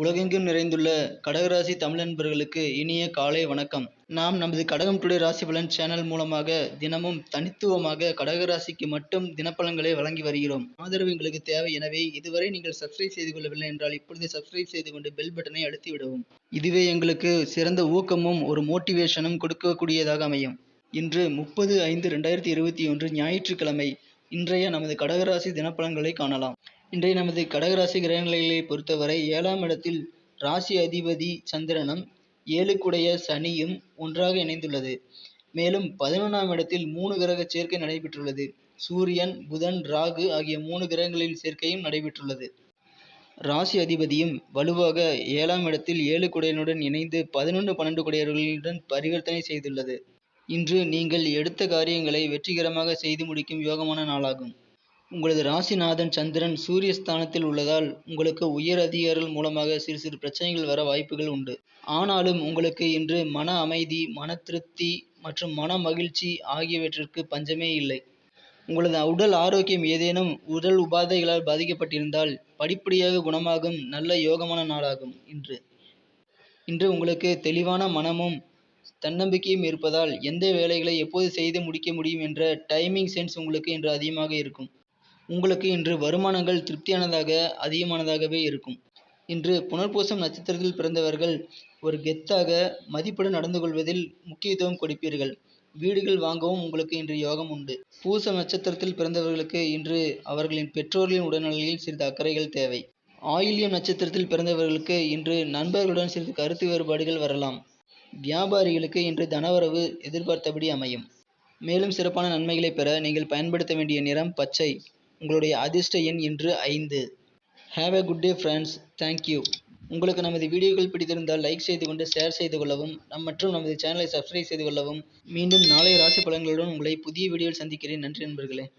உலகெங்கும் நிறைந்துள்ள கடகராசி தமிழ் நண்பர்களுக்கு இனிய காலை வணக்கம். நாம் நமது கடகம் டுடே ராசி பலன் சேனல் மூலமாக தினமும் தனித்துவமாக கடகராசிக்கு மட்டும் தினப்பலன்களை வழங்கி வருகிறோம். ஆதரவு எங்களுக்கு தேவை. எனவே இதுவரை நீங்கள் சப்ஸ்கிரைப் செய்து கொள்ளவில்லை என்றால் இப்பொழுது சப்ஸ்கிரைப் செய்து கொண்டு பெல் பட்டனை அழுத்தி விடவும். இதுவே எங்களுக்கு சிறந்த ஊக்கமும் ஒரு மோட்டிவேஷனும் கொடுக்கக்கூடியதாக அமையும். இன்று முப்பது ஐந்து ரெண்டாயிரத்தி இருபத்தி ஒன்று ஞாயிற்றுக்கிழமை. இன்றைய நமது கடகராசி தினப்பலன்களை காணலாம். இன்றைய நமது கடகராசி கிரகநிலைகளை பொறுத்தவரை ஏழாம் இடத்தில் ராசி அதிபதி சந்திரனும் ஏழுக்குடைய சனியும் ஒன்றாக இணைந்துள்ளது. மேலும் பதினொன்றாம் இடத்தில் மூணு கிரக சேர்க்கை நடைபெற்றுள்ளது. சூரியன் புதன் ராகு ஆகிய மூணு கிரகங்களின் சேர்க்கையும் நடைபெற்றுள்ளது. ராசி அதிபதியும் வலுவாக ஏழாம் இடத்தில் ஏழு குடையனுடன் இணைந்து பதினொன்று பன்னெண்டு குடையர்களுடன் பரிவர்த்தனை செய்துள்ளது. இன்று நீங்கள் எடுத்த காரியங்களை வெற்றிகரமாக செய்து முடிக்கும் யோகமான நாளாகும். உங்களது ராசிநாதன் சந்திரன் சூரிய ஸ்தானத்தில் உள்ளதால் உங்களுக்கு உயர் அதிகாரிகள் மூலமாக சிறு சிறு பிரச்சனைகள் வர வாய்ப்புகள் உண்டு. ஆனாலும் உங்களுக்கு இன்று மன அமைதி மன திருப்தி மற்றும் மன மகிழ்ச்சி ஆகியவற்றிற்கு பஞ்சமே இல்லை. உங்களது உடல் ஆரோக்கியம் ஏதேனும் உடல் உபாதைகளால் பாதிக்கப்பட்டிருந்தால் படிப்படியாக குணமாகும் நல்ல யோகமான நாளாகும் இன்று. இன்று உங்களுக்கு தெளிவான மனமும் தன்னம்பிக்கையும் இருப்பதால் எந்த வேலைகளை எப்போது செய்து முடிக்க முடியும் என்ற டைமிங் சென்ஸ் உங்களுக்கு இன்று அதிகமாக இருக்கும். உங்களுக்கு இன்று வருமானங்கள் திருப்தியானதாக அதிகமானதாகவே இருக்கும். இன்று புனர்பூசம் நட்சத்திரத்தில் பிறந்தவர்கள் ஒரு கெத்தாக மதிப்புடன் நடந்து கொள்வதில் முக்கியத்துவம் கொடுப்பீர்கள். வீடுகள் வாங்கவும் உங்களுக்கு இன்று யோகம் உண்டு. பூச நட்சத்திரத்தில் பிறந்தவர்களுக்கு இன்று அவர்களின் பெற்றோர்களின் உடல்நிலையில் சிறிது அக்கறைகள் தேவை. ஆயில்யம் நட்சத்திரத்தில் பிறந்தவர்களுக்கு இன்று நண்பர்களுடன் சிறிது கருத்து வேறுபாடுகள் வரலாம். வியாபாரிகளுக்கு இன்று தனவரவு எதிர்பார்த்தபடி அமையும். மேலும் சிறப்பான நன்மைகளை பெற நீங்கள் பயன்படுத்த வேண்டிய நிறம் பச்சை. உங்களுடைய அதிர்ஷ்ட எண் இன்று ஐந்து. Have a good day friends thank you உங்களுக்கு நமது வீடியோக்கள் பிடித்திருந்தால் லைக் செய்து கொண்டு ஷேர் செய்து கொள்ளவும் நம் மற்றும் நமது சேனலை சப்ஸ்கிரைப் செய்து கொள்ளவும். மீண்டும் நாளை ராசி பலன்களுடன் உங்களை புதிய வீடியோவில் சந்திக்கிறேன். நன்றி நண்பர்களே.